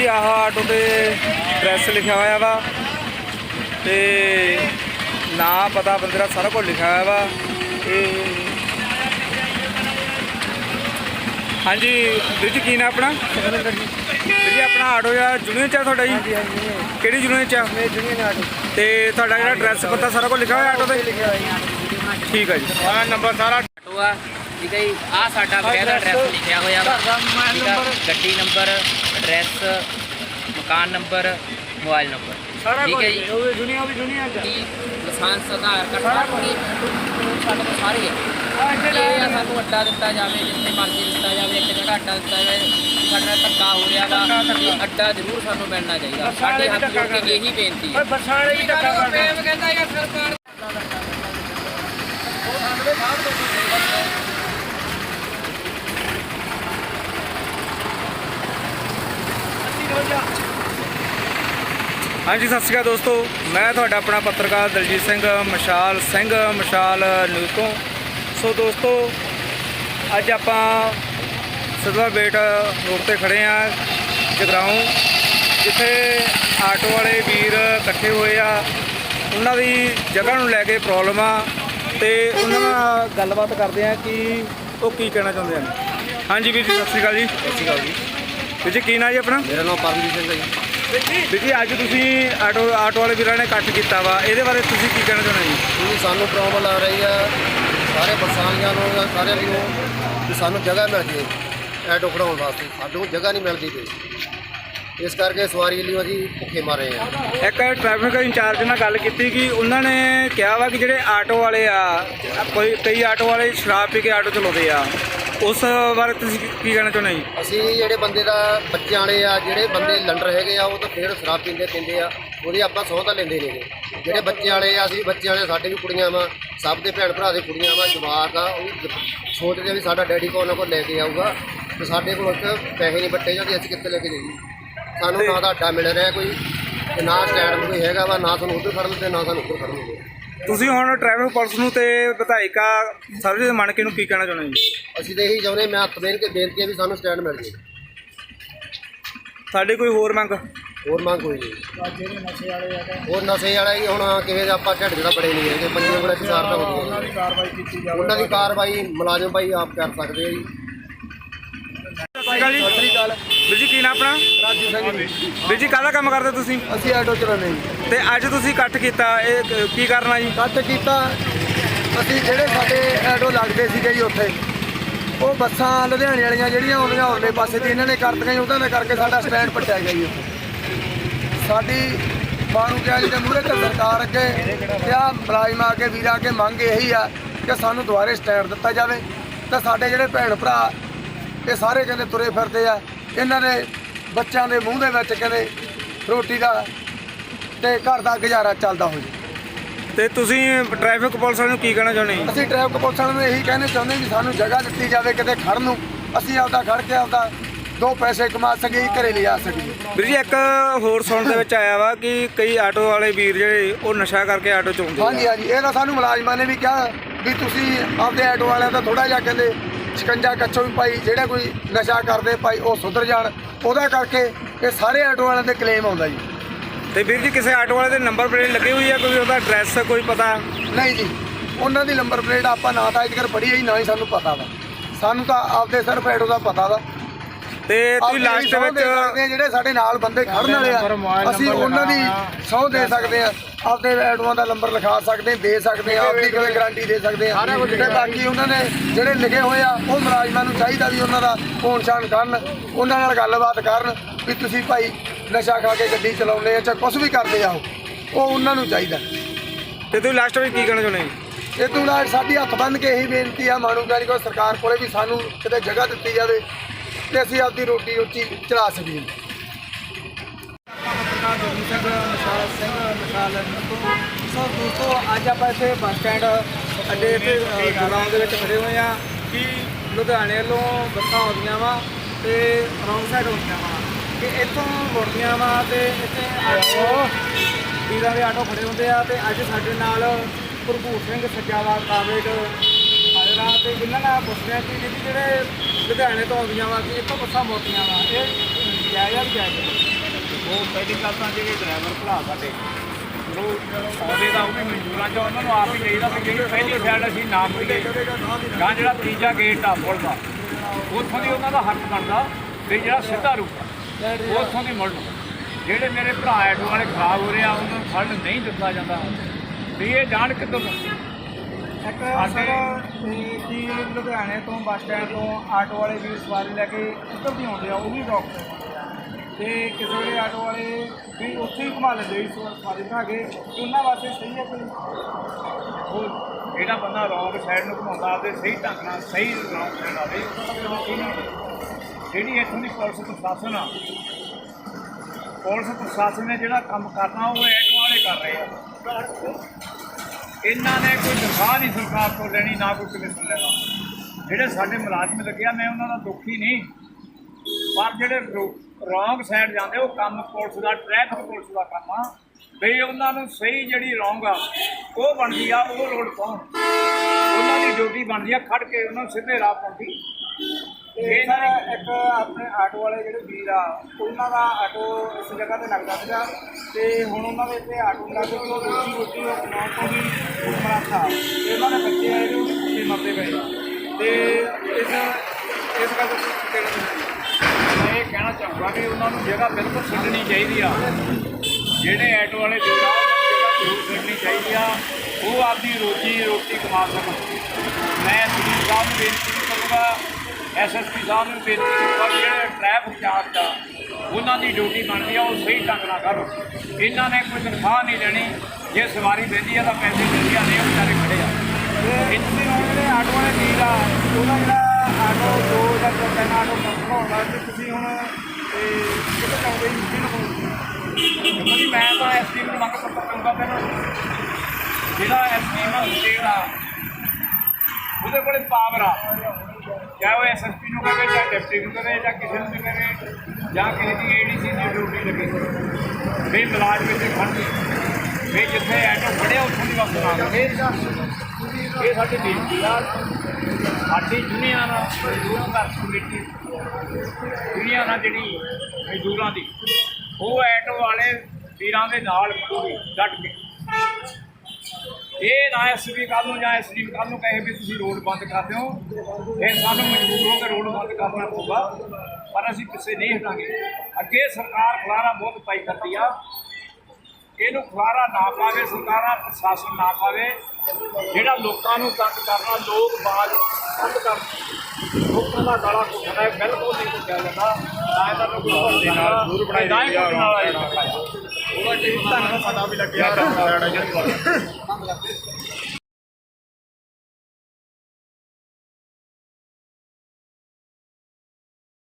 ਜੀ ਆਹ ਆਟੋ ਤੇ ਐਡਰੈਸ ਲਿਖਿਆ ਹੋਇਆ ਵਾ। ਤੇ ਨਾਂ ਪਤਾ ਬੰਦੇ ਦਾ ਸਾਰਾ ਕੁਝ ਲਿਖਿਆ ਹੋਇਆ ਵਾ। ਤੇ ਹਾਂਜੀ ਵੀਰ ਜੀ ਕੀ ਨਾਂ ਆਪਣਾ? ਵੀਰ ਜੀ ਆਪਣਾ ਆਟੋ ਆ ਜੁਨੀਅਰ ਚ ਆ ਤੁਹਾਡਾ ਜੀ? ਕਿਹੜੀ ਜੁਨੀਅਰ ਚ ਆ? ਤੇ ਤੁਹਾਡਾ ਜਿਹੜਾ ਐਡਰੈਸ ਪਤਾ ਸਾਰਾ ਕੁਝ ਲਿਖਿਆ ਹੋਇਆ ਆਟੋ ਤੇ ਠੀਕ ਆ ਜੀ। ਆ ਨੰਬਰ ਸਾਰਾ ਆਟੋ ਆ ਠੀਕ ਹੈ ਜੀ। ਆ ਸਾਡਾ ਬਕਾਇਦਾ ਐਡਰੈਸ ਲਿਖਿਆ ਹੋਇਆ ਵਾ। ਠੀਕ ਆ ਗੱਡੀ ਨੰਬਰ ਐਡਰੈਸ ਮਕਾਨ ਨੰਬਰ ਮੋਬਾਈਲ ਨੰਬਰ ਠੀਕ ਹੈ ਜੀ। ਉਹ ਦੁਨੀਆ ਵੀ ਦੁਨੀਆ ਚ ਕੀ ਲਾਇਸੈਂਸ ਆਧਾਰ ਕਾਰਡ ਕੁਝ ਸਾਡੇ ਕੋਲ ਸਾਰੇ ਆ। ਇਹ ਸਾਨੂੰ ਅੱਡਾ ਦਿੱਤਾ ਜਾਵੇ ਜਿੱਥੇ ਮਰਜ਼ੀ ਦਿੱਤਾ ਜਾਵੇ ਇੱਕ ਜਗ੍ਹਾ ਅੱਡਾ ਦਿੱਤਾ ਜਾਵੇ। ਸਾਡੇ ਧੱਕਾ ਹੋ ਰਿਹਾ ਵਾ। ਇਹ ਅੱਡਾ ਜ਼ਰੂਰ ਸਾਨੂੰ ਮਿਲਣਾ ਚਾਹੀਦਾ। ਸਾਡੇ ਹੱਥ ਜੋੜ ਕੇ ਇਹੀ ਬੇਨਤੀ ਹੈ। ਬੱਸਾਂ ਵਾਲੇ ਵੀ ਧੱਕਾ ਕਰਦੇ। ਕਹਿੰਦਾ ਯਾਰ ਸਰਕਾਰ ਹਾਂਜੀ ਸਤਿ ਸ਼੍ਰੀ ਅਕਾਲ ਦੋਸਤੋ। ਮੈਂ ਤੁਹਾਡਾ ਆਪਣਾ ਪੱਤਰਕਾਰ ਦਲਜੀਤ ਸਿੰਘ ਮਸ਼ਾਲ ਸਿੰਘ ਮਸ਼ਾਲ ਨਿਊਜ਼ ਤੋਂ। ਸੋ ਦੋਸਤੋ ਅੱਜ ਆਪਾਂ ਸਿਧਵਾ ਬੇਟ ਰੋਡ ਤੇ ਖੜੇ ਆ ਜਗਰਾਉਂ ਜਿੱਥੇ ਆਟੋ ਵਾਲੇ ਵੀਰ ਇਕੱਠੇ ਹੋਏ ਆ। ਉਹਨਾਂ ਦੀ ਜਗ੍ਹਾ ਨੂੰ ਲੈ ਕੇ ਪ੍ਰੋਬਲਮ ਆ ਤੇ ਉਹਨਾਂ ਨਾਲ ਗੱਲਬਾਤ ਕਰਦੇ ਆ ਕਿ ਉਹ ਕੀ ਕਹਿਣਾ ਚਾਹੁੰਦੇ ਹਨ। ਹਾਂਜੀ ਵੀਰ ਜੀ ਸਤਿ ਸ਼੍ਰੀ ਅਕਾਲ ਜੀ। ਸਤਿ ਸ਼੍ਰੀ ਅਕਾਲ ਜੀ। ਵੀਰ ਜੀ ਕੀ ਨਾਂ ਜੀ ਆਪਣਾ? ਮੇਰਾ ਨਾਮ ਪਰਮਜੀਤ ਸਿੰਘ ਹੈ ਜੀ। ਜੀ ਅੱਜ ਤੁਸੀਂ ਆਟੋ ਆਟੋ ਵਾਲੇ ਵੀਰਾਂ ਨੇ ਇਕੱਠ ਕੀਤਾ ਵਾ। ਇਹਦੇ ਬਾਰੇ ਤੁਸੀਂ ਕੀ ਕਹਿਣਾ ਚਾਹੁੰਦੇ ਜੀ? ਜੀ ਸਾਨੂੰ ਪ੍ਰੋਬਲਮ ਆ ਰਹੀ ਆ। ਸਾਰੇ ਪਰਸਾਨੀਆਂ ਨੂੰ ਜਾਂ ਸਾਰਿਆਂ ਨੂੰ ਕਿ ਸਾਨੂੰ ਜਗ੍ਹਾ ਮਿਲ ਜੇ ਐਟੋ ਖੜਾਉਣ ਵਾਸਤੇ। ਸਾਨੂੰ ਜਗ੍ਹਾ ਨਹੀਂ ਮਿਲਦੀ ਪਈ। ਇਸ ਕਰਕੇ ਸਵਾਰੀ ਲਈ ਅਸੀਂ ਭੁੱਖੇ ਮਾਰੇ ਆ। ਇੱਕ ਟ੍ਰੈਫਿਕ ਇੰਚਾਰਜ ਨਾਲ ਗੱਲ ਕੀਤੀ ਕਿ ਉਹਨਾਂ ਨੇ ਕਿਹਾ ਵਾ ਕਿ ਜਿਹੜੇ ਆਟੋ ਵਾਲੇ ਆ ਕੋਈ ਕਈ ਆਟੋ ਵਾਲੇ ਸ਼ਰਾਬ ਪੀ ਕੇ ਆਟੋ ਚਲਾਉਂਦੇ ਆ। ਉਸ ਬਾਰੇ ਤੁਸੀਂ ਕੀ ਕਹਿਣਾ ਚਾਹੁੰਦੇ ਜੀ? ਅਸੀਂ ਜਿਹੜੇ ਬੰਦੇ ਦਾ ਬੱਚਿਆਂ ਵਾਲੇ ਆ ਜਿਹੜੇ ਬੰਦੇ ਲੰਡਰ ਹੈਗੇ ਆ ਉਹ ਤਾਂ ਫੇਰ ਸ਼ਰਾਬ ਪੀਂਦੇ ਪੀਂਦੇ ਆ ਉਹਦੀ ਆਪਾਂ ਸਹੁੰ ਤਾਂ ਲੈਂਦੇ ਨੇਗੇ ਜਿਹੜੇ ਬੱਚੇ ਵਾਲੇ ਆ ਅਸੀਂ ਬੱਚੇ ਵਾਲੇ ਸਾਡੇ ਵੀ ਕੁੜੀਆਂ ਵਾ ਸਭ ਦੇ ਭੈਣ ਭਰਾ ਦੇ ਕੁੜੀਆਂ ਵਾ ਜਵਾਕ ਆ ਉਹ ਸੋਚਦੇ ਆ ਵੀ ਸਾਡਾ ਡੈਡੀ ਕੋਲ ਨਾ ਕੋਲ ਲੈ ਕੇ ਆਊਗਾ। ਤੇ ਸਾਡੇ ਕੋਲ ਉੱਥੇ ਪੈਸੇ ਨਹੀਂ ਬੱਟੇ ਜਾਂਦੇ ਅਸੀਂ ਕਿੱਥੇ ਲੈ ਕੇ ਜਾਈਏ? ਸਾਨੂੰ ਨਾ ਦਾ ਅੱਡਾ ਮਿਲ ਰਿਹਾ ਕੋਈ ਤੇ ਨਾ ਸਟੈਂਡ ਕੋਈ ਹੈਗਾ ਵਾ ਨਾ ਸਾਨੂੰ ਉੱਧਰ ਖੜਨ ਤੇ ਨਾ ਸਾਨੂੰ ਉੱਧਰ ਖੜਨ ਦਿੰਦੇ। ਤੁਸੀਂ ਹੁਣ ਟ੍ਰੈਫਿਕ ਪੁਲਿਸ ਨੂੰ ਤੇ ਵਿਧਾਇਕਾ ਸਰਜੀਤ ਮਾਨਕੇ ਨੂੰ ਕੀ ਕਹਿਣਾ ਚਾਹੁੰਦੇ ਜੀ? ਅਸੀਂ ਤਾਂ ਇਹੀ ਚਾਹੁੰਦੇ ਮੈਂ ਹੱਥ ਦੇਣ ਕੇ ਬੇਨਤੀ ਹੈ ਵੀ ਸਾਨੂੰ ਸਟੈਂਡ ਮਿਲ ਜੇ। ਸਾਡੀ ਕੋਈ ਹੋਰ ਮੰਗ? ਹੋਰ ਮੰਗ ਕੋਈ ਨਹੀਂ। ਹੋਰ ਨਸ਼ੇ ਵਾਲਾ ਹੀ ਹੁਣ ਕਿਸੇ ਦਾ ਆਪਾਂ ਢਿੱਡ ਜਿਹੜਾ ਬੜੇ ਨਹੀਂ ਹੈਗੇ ਪੰਜੇ ਹੁੰਦੀਆਂ ਉਹਨਾਂ ਦੀ ਉਹਨਾਂ ਦੀ ਕਾਰਵਾਈ ਮੁਲਾਜ਼ਮ ਭਾਈ ਆਪ ਕਰ ਸਕਦੇ ਆ ਜੀ। ਸਤਿ ਸ਼੍ਰੀ ਅਕਾਲ ਜੀ। ਸਤਿ ਸ੍ਰੀ ਅਕਾਲ। ਵੀਰ ਜੀ ਕੀ ਨਾਮ ਆਪਣਾ? ਰਾਜੂ ਸਿੰਘ ਜੀ। ਵੀਰ ਜੀ ਕਾਹਦਾ ਕੰਮ ਕਰਦੇ ਤੁਸੀਂ? ਅਸੀਂ ਆਟੋ ਚਲਾਉਂਦੇ ਜੀ। ਤੇ ਅੱਜ ਤੁਸੀਂ ਇਕੱਠ ਕੀਤਾ ਇਹ ਕ- ਕੀ ਕਰਨਾ ਜੀ? ਕੱਟ ਕੀਤਾ ਅਸੀਂ ਜਿਹੜੇ ਸਾਡੇ ਆਟੋ ਲੱਗਦੇ ਸੀਗੇ ਜੀ ਉੱਥੇ ਉਹ ਬੱਸਾਂ ਲੁਧਿਆਣੇ ਵਾਲੀਆਂ ਜਿਹੜੀਆਂ ਆਉਂਦੀਆਂ ਉਹਨੇ ਪਾਸੇ ਦੀ ਇਹਨਾਂ ਨੇ ਕਰਤੀਆਂ ਜੀ ਉਹਨਾਂ ਦੇ ਕਰਕੇ ਸਾਡਾ ਸਟੈਂਡ ਪੱਟਿਆ ਗਿਆ ਜੀ। ਸਾਡੀ ਮਾਨੂੰ ਕਿਹਾ ਜੀ ਦੇ ਮੂਹਰੇ ਤੇ ਸਰਕਾਰ ਅੱਗੇ ਤੇ ਆ ਮੁਲਾਜ਼ਮ ਆ ਕੇ ਵੀਰ ਕੇ ਮੰਗ ਇਹੀ ਆ ਕਿ ਸਾਨੂੰ ਦੁਬਾਰੇ ਸਟੈਂਡ ਦਿੱਤਾ ਜਾਵੇ। ਤੇ ਸਾਡੇ ਜਿਹੜੇ ਭੈਣ ਭਰਾ ਇਹ ਸਾਰੇ ਕਹਿੰਦੇ ਤੁਰੇ ਫਿਰਦੇ ਆ। ਇਹਨਾਂ ਦੇ ਬੱਚਿਆਂ ਦੇ ਮੂੰਹ ਦੇ ਵਿੱਚ ਕਹਿੰਦੇ ਰੋਟੀ ਦਾ ਤੇ ਘਰ ਦਾ ਗੁਜ਼ਾਰਾ ਚੱਲਦਾ ਹੋ ਜੀ ਤੇ ਤੁਸੀਂ ਟ੍ਰੈਫਿਕ ਪੁਲਿਸ ਵਾਲਿਆਂ ਨੂੰ ਕੀ ਕਹਿਣਾ ਚਾਹੁੰਦੇ ਜੀ? ਅਸੀਂ ਟ੍ਰੈਫਿਕ ਪੁਲਿਸ ਵਾਲਿਆਂ ਨੂੰ ਇਹੀ ਕਹਿਣਾ ਚਾਹੁੰਦੇ ਵੀ ਸਾਨੂੰ ਜਗ੍ਹਾ ਦਿੱਤੀ ਜਾਵੇ ਕਿਤੇ ਖੜਨ ਨੂੰ। ਅਸੀਂ ਆਪਦਾ ਖੜ ਕੇ ਆਪਦਾ ਦੋ ਪੈਸੇ ਕਮਾ ਸਕੀਏ ਘਰੇ ਲਿਆ ਸਕੀਏ। ਵੀਰ ਜੀ ਇੱਕ ਹੋਰ ਸੁਣਨ ਦੇ ਵਿੱਚ ਆਇਆ ਵਾ ਕਿ ਕਈ ਆਟੋ ਵਾਲੇ ਵੀਰ ਜਿਹੜੇ ਉਹ ਨਸ਼ਾ ਕਰਕੇ ਆਟੋ ਚਲਾਉਂਦੇ ਹਾਂਜੀ ਹਾਂਜੀ। ਇਹ ਤਾਂ ਸਾਨੂੰ ਮੁਲਾਜ਼ਮਾਂ ਨੇ ਵੀ ਕਿਹਾ ਵੀ ਤੁਸੀਂ ਆਪਦੇ ਆਟੋ ਵਾਲਿਆਂ ਦਾ ਥੋੜਾ ਜਿਹਾ ਕਹਿੰਦੇ ਸ਼ਿਕੰਜਾ ਕੱਚੋ ਵੀ ਭਾਈ ਜਿਹੜੇ ਕੋਈ ਨਸ਼ਾ ਕਰਦੇ ਭਾਈ ਉਹ ਸੁਧਰ ਜਾਣ। ਉਹਦਾ ਕਰਕੇ ਇਹ ਸਾਰੇ ਆਟੋ ਵਾਲਿਆਂ ਦੇ ਕਲੇਮ ਆਉਂਦਾ ਜੀ। ਤੇ ਵੀਰ ਜੀ ਕਿਸੇ ਆਟੋ ਵਾਲੇ ਦੇ ਨੰਬਰ ਪਲੇਟ ਲੱਗੀ ਹੋਈ ਆ? ਕੋਈ ਉਹਦਾ ਐਡਰੈਸ ਕੋਈ ਪਤਾ? ਨਹੀਂ ਜੀ ਉਹਨਾਂ ਦੀ ਨੰਬਰ ਪਲੇਟ ਆਪਾਂ ਨਾ ਤਾਂ ਅਜਕਰ ਪੜ੍ਹੀ ਹੈ ਨਾ ਹੀ ਸਾਨੂੰ ਪਤਾ ਵਾ। ਸਾਨੂੰ ਤਾਂ ਆਪਦੇ ਸਿਰਫ ਆਟੋ ਦਾ ਪਤਾ ਵਾ। ਤੇ ਤੁਸੀਂ ਲਾਸਟ ਵਿੱਚ ਹਾਂ, ਜਿਹੜੇ ਸਾਡੇ ਨਾਲ ਬੰਦੇ ਖੜਨ ਵਾਲੇ ਆ। ਅਸੀਂ ਉਹਨਾਂ ਦੀ ਸਹੁੰ ਦੇ ਸਕਦੇ ਆ। ਆਪਦੇ ਐਡਵਾਂ ਦਾ ਨੰਬਰ ਲਿਖਾ ਸਕਦੇ ਦੇ ਸਕਦੇ ਆ ਆਪਦੀ ਕੋਈ ਗਾਰੰਟੀ ਦੇ ਸਕਦੇ ਆ। ਤੇ ਬਾਕੀ ਉਹਨਾਂ ਨੇ ਜਿਹੜੇ ਲਿਖੇ ਹੋਏ ਆ ਉਹ ਮੁਲਾਜ਼ਮਾਂ ਨੂੰ ਚਾਹੀਦਾ ਵੀ ਉਹਨਾਂ ਦਾ ਫੋਨ ਛਾਣ ਕਰਨ ਉਹਨਾਂ ਨਾਲ ਗੱਲਬਾਤ ਕਰਨ ਵੀ ਤੁਸੀਂ ਭਾਈ ਨਸ਼ਾ ਖਾ ਕੇ ਗੱਡੀ ਚਲਾਉਂਦੇ ਆ ਚਾਹੇ ਕੁਝ ਵੀ ਕਰਦੇ ਆ ਉਹ। ਉਹ ਉਹਨਾਂ ਨੂੰ ਚਾਹੀਦਾ। ਤੇ ਤੁਸੀਂ ਲਾਸਟ ਵਿੱਚ ਕੀ ਕਹਿਣਾ ਚਾਹੁੰਦੇ ਜੀ ਇਹ ਤੋਂ ਨਾਲ ਸਾਡੀ ਹੱਥ ਬੰਨ ਕੇ ਇਹੀ ਬੇਨਤੀ ਆ ਮਾਣੂ ਗਾਲੀ ਕੋ ਸਰਕਾਰ ਕੋਲੇ ਵੀ ਸਾਨੂੰ ਕਿਤੇ ਜਗ੍ਹਾ ਦਿੱਤੀ ਜਾਵੇ। ਤੇ ਅਸੀਂ ਆਪਦੀ ਰੋਟੀ ਰੋਟੀ ਚਲਾ ਸਕੀਏ। ਪੱਤਰਕਾਰ ਜੋਗੀ ਸਿੰਘ ਮਸ਼ਾਲ ਸਿੰਘ ਮਸ਼ਾਲ ਤੋਂ ਸੋ ਦੋਸਤੋ, ਅੱਜ ਆਪਾਂ ਇੱਥੇ ਬੱਸ ਸਟੈਂਡ ਅੱਡੇ ਤੇ ਗਰਾਊਂਡ ਦੇ ਵਿੱਚ ਖੜੇ ਹੋਏ ਆ ਕਿ ਲੁਧਿਆਣੇ ਵੱਲੋਂ ਬੱਸਾਂ ਆਉਂਦੀਆਂ ਵਾ ਤੇ ਰੌਂਗ ਸਾਈਡ ਹੁੰਦੀਆਂ ਵਾ। ਕਿ ਇੱਥੋਂ ਮੁੜਦੀਆਂ ਵਾ ਤੇ ਇੱਥੇ ਆਟੋ, ਵੀਰਾਂ ਦੇ ਆਟੋ ਖੜੇ ਹੁੰਦੇ ਆ ਤੇ ਅੱਜ ਸਾਡੇ ਨਾਲ ਭਰਪੂਰ ਸਿੰਘ ਸੱਜਾਵਾ ਕਾਬੇਟ ਹਾਜ਼ਰਾ ਤੇ ਇਹਨਾਂ ਨਾਲ ਪੁੱਛਿਆ ਆ ਕਿ ਜਿਹੜੀ ਜਿਹੜੇ ਲੁਧਿਆਣੇ ਤੋਂ ਆਉਂਦੀਆਂ ਵਾ, ਕਿ ਇੱਥੋਂ ਬੱਸਾਂ ਮੁੜਦੀਆਂ ਵਾ, ਇਹ ਜਾਇਜ਼ ਆ ਜਾਇਜ਼ ਉਹ ਪਹਿਲੀ ਗੱਲ ਤਾਂ ਜਿਹੜੇ ਡਰਾਈਵਰ ਭਰਾ ਸਾਡੇ ਉਹ ਆਉਂਦੇ ਦਾ ਉਹ ਵੀ ਮਨਜ਼ੂਰਾਂ ਚ, ਉਹਨਾਂ ਨੂੰ ਆਪ ਹੀ ਚਾਹੀਦਾ ਵੀ ਜਿਹੜੀ ਪਹਿਲੀ ਸਾਈਡ ਅਸੀਂ ਨਾ ਮੁੜੀਏ ਜਾਂ ਜਿਹੜਾ ਤੀਜਾ ਗੇਟ ਆ ਪੁਲ ਦਾ, ਉੱਥੋਂ ਦੀ ਉਹਨਾਂ ਦਾ ਹੱਕ ਬਣਦਾ ਵੀ ਜਿਹੜਾ ਸਿੱਧਾ ਰੂਪ ਆ, ਉੱਥੋਂ ਦੀ ਮੁੜਨ ਜਿਹੜੇ ਮੇਰੇ ਭਰਾ ਐਟੋ ਵਾਲੇ ਖਰਾਬ ਹੋ ਰਹੇ ਆ, ਉਹਨਾਂ ਨੂੰ ਫੜਨ ਨਹੀਂ ਦਿੱਤਾ ਜਾਂਦਾ। ਵੀ ਇਹ ਜਾਣ ਕਿੱਦੋਂ ਨੂੰ ਇੱਕ ਸਰ ਇਹ ਲੁਧਿਆਣੇ ਤੋਂ ਬੱਸ ਸਟੈਂਡ ਤੋਂ ਆਟੋ ਵਾਲੇ ਵੀ ਸਵਾਰੀ ਲੈ ਕੇ ਉੱਧਰ ਦੀ ਆਉਂਦੇ ਆ, ਉਹ ਵੀ ਰੋਕ ਤੇ ਕਿਸੇ ਵੇਲੇ ਆਟੋ ਵਾਲੇ ਵੀ ਉੱਥੇ ਹੀ ਘੁਮਾ ਲੈਂਦੇ ਸੀ ਸਵਾਰੀ ਬਣਾ ਕੇ, ਤੇ ਉਹਨਾਂ ਵਾਸਤੇ ਸਹੀ ਹੈ ਕੋਈ? ਉਹ ਜਿਹੜਾ ਬੰਦਾ ਰੌਂਗ ਸਾਈਡ ਨੂੰ ਘੁਮਾਉਂਦਾ, ਆਪਦੇ ਸਹੀ ਢੰਗ ਨਾਲ, ਸਹੀ ਰੌਂਗ ਸਾਈਡ ਆਵੇ ਜਿਹੜੀ ਇੱਥੋਂ ਦੀ ਪੁਲਿਸ ਪ੍ਰਸ਼ਾਸਨ ਆ, ਪੁਲਿਸ ਪ੍ਰਸ਼ਾਸਨ ਨੇ ਜਿਹੜਾ ਕੰਮ ਕਰਨਾ, ਉਹ ਐਟੋ ਵਾਲੇ ਕਰ ਰਹੇ ਆ। ਇਹਨਾਂ ਨੇ ਕੋਈ ਤਨਖਾਹ ਨਹੀਂ ਸਰਕਾਰ ਤੋਂ ਲੈਣੀ, ਨਾ ਕੋਈ ਕਮਿਸ਼ਨ ਲੈਣਾ। ਜਿਹੜੇ ਸਾਡੇ ਮੁਲਾਜ਼ਮ ਲੱਗਿਆ ਮੈਂ ਉਹਨਾਂ ਦਾ ਦੁਖੀ ਨਹੀਂ। ਪਰ ਜਿਹੜੇ ਰੌਂਗ ਸਾਈਡ ਜਾਂਦੇ, ਉਹ ਕੰਮ ਪੁਲਿਸ ਦਾ ਟ੍ਰੈਫਿਕ ਪੁਲਿਸ ਦਾ ਕੰਮ ਆ। ਵੀ ਉਹਨਾਂ ਨੂੰ ਸਹੀ ਜਿਹੜੀ ਰੌਂਗ ਆ, ਉਹ ਬਣਦੀ ਆ, ਉਹ ਰੋਡ ਪਾਉਣ ਉਹਨਾਂ ਦੀ ਡਿਊਟੀ ਬਣਦੀ ਆ, ਖੜ ਕੇ ਉਹਨਾਂ ਨੂੰ ਸਿੱਧੇ ਰਾਹ ਪਾਉਂਦੀ ਤੇ ਸਰ ਇੱਕ ਆਪਣੇ ਆਟੋ ਵਾਲੇ ਜਿਹੜੇ ਵੀਰ ਆ, ਉਹਨਾਂ ਦਾ ਆਟੋ ਇਸ ਜਗ੍ਹਾ ਤੇ ਲੱਗਦਾ ਸੀਗਾ ਤੇ ਹੁਣ ਉਹਨਾਂ ਦੇ ਇੱਥੇ ਆਟੋ ਲੱਗ ਕੇ ਉਹ ਰੋਟੀ ਰੋਟੀ ਉਹ ਕਮਾਉਣ ਤੋਂ ਵੀ ਉਪਰਾਤਾ ਤੇ ਉਹਨਾਂ ਦੇ ਬੱਚੇ ਆਏ ਜੋ ਉਹ ਮਰਦੇ ਪਏ। ਆ। ਤੇ ਇਸ ਇਸ ਗੱਲ ਤੋਂ ਮੈਂ ਇਹ ਕਹਿਣਾ ਚਾਹੂੰਗਾ ਕਿ ਉਹਨਾਂ ਨੂੰ ਜਗ੍ਹਾ ਬਿਲਕੁਲ ਛੱਡਣੀ ਚਾਹੀਦੀ ਆ। ਜਿਹੜੇ ਆਟੋ ਵਾਲੇ ਵੀਰ ਆ ਜਗ੍ਹਾ ਜ਼ਰੂਰ ਛੱਡਣੀ ਚਾਹੀਦੀ ਆ। ਉਹ ਆਪਦੀ ਰੋਜੀ ਰੋਟੀ ਕਮਾ ਸਕਣ। ਮੈਂ ਸੁਨੀਲ ਸਾਹਿਬ ਨੂੰ ਬੇਨਤੀ ਵੀ ਕਰੂੰਗਾ ਐਸਐਸਪੀ ਸਾਹਿਬ ਨੂੰ ਬੇਨਤੀ ਕਰੂੰਗਾ ਵੀ ਜਿਹੜੇ ਟ੍ਰੈਫਿਕ ਚਾਰਜ ਆ ਉਹਨਾਂ ਦੀ ਡਿਊਟੀ ਬਣਦੀ ਆ, ਉਹ ਸਹੀ ਢੰਗ ਨਾਲ ਕਰੋ। ਇਹਨਾਂ ਨੇ ਕੋਈ ਤਨਖਾਹ ਨਹੀਂ ਲੈਣੀ, ਜੇ ਸਵਾਰੀ ਬਹਿੰਦੀ ਆ ਤਾਂ ਪੈਸੇ ਦਿੰਦੀ ਆ, ਨਹੀਂ ਉਹ ਵਿਚਾਰੇ ਖੜੇ ਆ। ਤੇ ਇਸ ਦੇ ਜਿਹੜੇ ਆਟੋ ਵਾਲੇ ਵੀਰ ਆ ਉਹਨਾਂ ਜਿਹੜਾ ਆਟੋ ਦੋ ਜਾਂ ਤਿੰਨ ਆਟੋ ਬਣਾਉਣਾ ਤੇ ਤੁਸੀਂ ਹੁਣ ਕਿੱਥੇ ਚਾਹੁੰਦੇ ਜੀ? ਕਿਹਨੂੰ ਮੈਂ ਤਾਂ ਐਸਪੀ ਨੂੰ ਮੰਗ ਪੱਤਰ ਕਰੂੰਗਾ ਪਹਿਲਾਂ ਜਿਹੜਾ ਐਸਪੀ ਮੈਂ ਸਟੇਟ ਆ, ਉਹਦੇ ਕੋਲੇ ਪਾਵਰ ਆ। ਚਾਹੇ ਉਹ ਐਸਐਸਪੀ ਨੂੰ ਕਹੇ ਜਾਂ ਡਿਪਟੀ ਨੂੰ ਕਹੇ ਜਾਂ ਕਿਸੇ ਨੂੰ ਵੀ ਕਹੇ ਜਾਂ ਕਿਸੇ ਦੀ ਏਡੀਸੀ ਦੀ ਡਿਊਟੀ ਲੱਗੇ ਵੀ ਮੁਲਾਜ਼ਮ ਇੱਥੇ ਖੜ੍ਹਦੇ ਵੀ ਜਿੱਥੇ ਐਟੋ ਫੜਿਆ ਉੱਥੋਂ ਦੀ ਵਕਤ ਨਾ ਲਗੇ ਇਹ ਸਾਡੀ ਬੇਨਤੀ ਆ ਸਾਡੀ ਯੂਨੀਅਨ ਮਜ਼ਦੂਰਾਂ ਸੰਘਰਸ਼ ਕਮੇਟੀ ਯੂਨੀਅਨ ਆ ਜਿਹੜੀ ਮਜ਼ਦੂਰਾਂ ਦੀ, ਉਹ ਐਟੋ ਵਾਲੇ ਵੀਰਾਂ ਦੇ ਨਾਲ ਪੂਰੀ ਡਟ ਕੇ ਇਹ ਨਾ ਐਸਪੀ ਕੱਲ ਨੂੰ ਜਾਂ ਐਸਡੀ ਕੱਲ ਨੂੰ ਕਹੇ ਵੀ ਤੁਸੀਂ ਰੋਡ ਬੰਦ ਕਰ ਦਿਓ। ਇਹ ਸਾਨੂੰ ਮਜਬੂਰ ਹੋ ਕੇ ਰੋਡ ਬੰਦ ਕਰਨਾ ਪਊਗਾ। ਪਰ ਅਸੀਂ ਕਿਸੇ ਨਹੀਂ ਹਟਾਂਗੇ। ਅੱਗੇ ਸਰਕਾਰ ਖਲਾਰਾ ਬਹੁਤ ਪਾਈ ਕਰਦੀ ਆ। ਇਹਨੂੰ ਖਲਾਰਾ ਨਾ ਪਾਵੇ ਸਰਕਾਰਾਂ ਪ੍ਰਸ਼ਾਸਨ ਨਾ ਪਾਵੇ ਜਿਹੜਾ ਲੋਕਾਂ ਨੂੰ ਤੰਗ ਕਰਨਾ ਲੋਕ ਬਾਜ ਬੰਦ ਕਰਨ ਲੋਕਾਂ ਦਾ ਗਲਾ ਘੁੱਟਣਾ ਬਿਲਕੁਲ ਨਹੀਂ ਘੁੱਟਿਆ ਜਾਂਦਾ ਨਾ ਇਹਦਾ ਕੋਈ ਹੋਰ ਦੇ ਨਾਲ ਦੂਰ ਬਣਾਈ ਜਾਂਦੀ ਆ ਉਹਦਾ ਕੀ ਧੰਨਵਾਦ ਸਾਡਾ ਵੀ ਲੱਗਿਆ